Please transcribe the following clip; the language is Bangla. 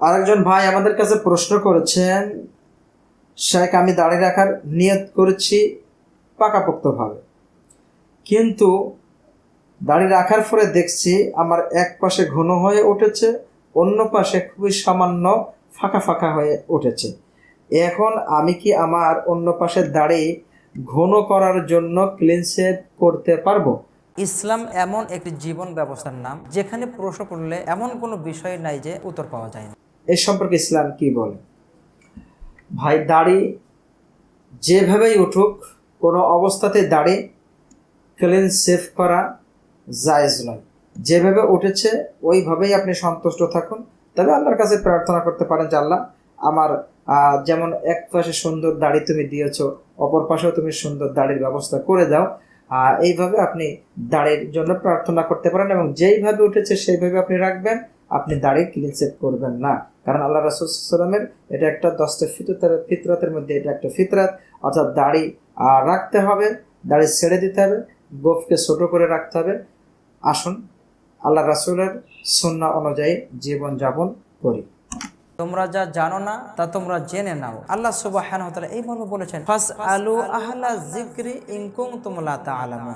আরেকজন ভাই আমাদের কাছে প্রশ্ন করেছেন, শেখ, আমি দাড়ি রাখার নিয়ত করেছি পাকাপোক্তভাবে। কিন্তু দাড়ি রাখার পরে দেখছি আমার এক পাশে ঘন হয়ে উঠেছে, অন্য পাশে খুবই সামান্য ফাঁকা ফাঁকা হয়ে উঠেছে। এখন আমি কি আমার অন্য পাশের দাড়ি ঘন করার জন্য ক্লিন শেভ করতে পারব? ইসলাম এমন একটি জীবন ব্যবস্থার নাম, যেখানে প্রশ্ন করলে এমন কোনো বিষয় নাই যে উত্তর পাওয়া যায় না। এ সম্পর্কে ইসলাম কি বলে? ভাই, দাড়ি যেভাবেই উঠুক, কোনো অবস্থাতে দাড়ি ক্লিন সেভ করা জায়েজ নয়। যেভাবে উঠেছে, ওইভাবেই আপনি সন্তুষ্ট থাকুন। তবে আল্লাহর কাছে প্রার্থনা করতে পারেন যে, আল্লাহ, আমার যেমন এক পাশে সুন্দর দাড়ি তুমি দিয়েছ, অপর পাশেও তুমি সুন্দর দাড়ির ব্যবস্থা করে দাও। এইভাবে আপনি দাড়ির জন্য প্রার্থনা করতে পারেন এবং যেইভাবে উঠেছে, সেইভাবে আপনি রাখবেন। আপনি দাড়ি ক্লিন সেভ করবেন না। কারণ আল্লাহ রাসুলামের এটা একটা দশটা ফিতরাতের ফিতরাতের মধ্যে এটা একটা ফিতরাত। অর্থাৎ দাড়ি রাখতে হবে, দাড়ি ছেড়ে দিতে হবে, গোফকে ছোট করে রাখতে হবে। আসুন, আল্লাহ রাসুলের সন্না অনুযায়ী জীবন যাপন করি। তোমরা যা জানো না, তা তোমরা জেনে নাও। আল্লাহ সুবাহ এই মর্মে বলেছেন জিক্রি তোমলা তা